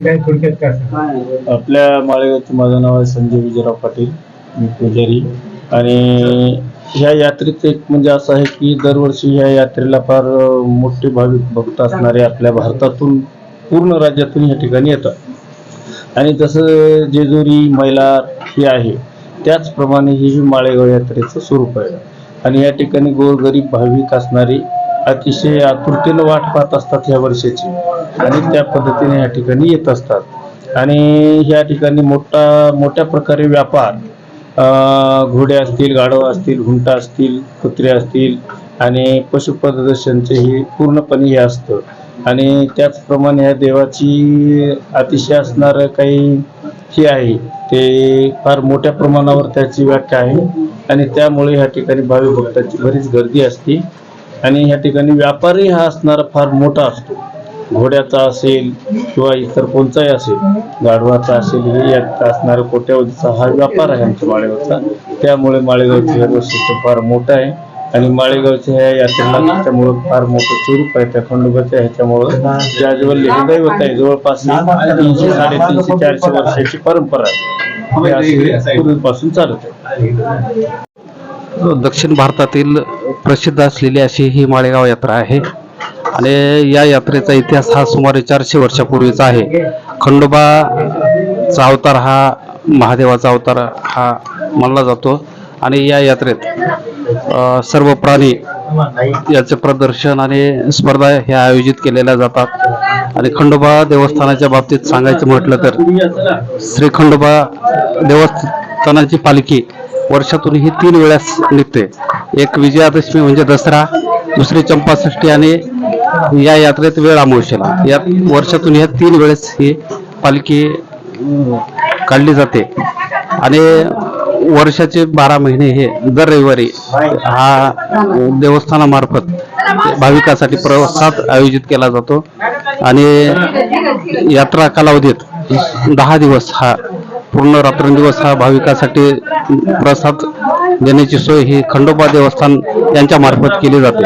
काय थोडक्यात काय सांगा? आपल्या माळेगावचं माझं नाव आहे संजय विजयराव पाटील. मी पुजारी. आणि ह्या यात्रेचं एक म्हणजे असं आहे की दरवर्षी ह्या यात्रेला फार अं, मोठे भाविक भक्त असणारे आपल्या भारतातून पूर्ण राज्यातून या ठिकाणी येतात. आणि जसं जेजुरी मैलार हे आहे त्याचप्रमाणे ही ही माळेगाव यात्रेचं स्वरूप आहे. आणि या ठिकाणी गोरगरीब भाविक असणारे अतिशय आतुरतेनं वाट पाहत असतात ह्या वर्षाची. आणि त्या पद्धतीने या ठिकाणी येत असतात. आणि ह्या ठिकाणी मोठा मोठ्या प्रकारे व्यापार घोडे असतील गाढव असतील घुंटा असतील कुत्रे असतील आणि पशुप्रदर्शनचे हे पूर्णपणे हे असतं. आणि त्याचप्रमाणे ह्या देवाची अतिशय असणारं काही हे आहे ते फार मोठ्या प्रमाणावर त्याची व्याख्या आहे. आणि त्यामुळे ह्या ठिकाणी भावी भक्तांची बरीच गर्दी असते. आणि ह्या ठिकाणी व्यापारी हा असणारा फार मोठा असतो. घोड्याचा असेल किंवा इतर कोणताही असेल गाढवाचा असेल हे असणारा कोट्यावधीचा हा व्यापार आहे आमच्या माळेगावचा. त्यामुळे माळेगावचे हे वैशिष्ट्य फार मोठं आहे. आणि माळेगावच्या ह्या यात्रेला त्याच्यामुळं फार मोठं स्वरूप आहे त्या खंडोबाच्या ह्याच्यामुळं ज्याजवळ हे दैवत आहे. जवळपास तीनशे साडेतीनशे चारशे वर्षाची परंपरा आहे. पूर्वीपासून चालत आहे. दक्षिण भारतातील प्रसिद्ध असलेली अशी ही माळेगाव यात्रा आहे. आणि या यात्रेचा इतिहास हा सुमारे चारशे वर्षापूर्वीचा आहे. खंडोबाचा अवतार हा महादेवाचा अवतार हा मानला जातो. आणि या यात्रेत सर्व प्राणी याचे प्रदर्शन आणि स्पर्धा ह्या आयोजित केलेल्या जातात. आणि खंडोबा देवस्थानाच्या बाबतीत सांगायचं म्हटलं तर श्री खंडोबा देवस्थानाची पालखी वर्षातून ही तीन वेळास निघते. एक विजयादशमी म्हणजे दसरा दुसरी चंपाषष्ठी आणि या यात्रेत वेळ अमावस्येला. या वर्षातून ह्या तीन वेळेस ही पालखी काढली जाते. आणि वर्षाचे बारा महिने हे दर रविवारी हा देवस्थानामार्फत भाविकासाठी प्रवासात आयोजित केला जातो. आणि यात्रा कालावधीत दहा दिवस हा पूर्ण रात्रंदिवस हा भाविकासाठी प्रसाद देण्याची सोय ही खंडोबा देवस्थान यांच्या मार्फत केली जाते.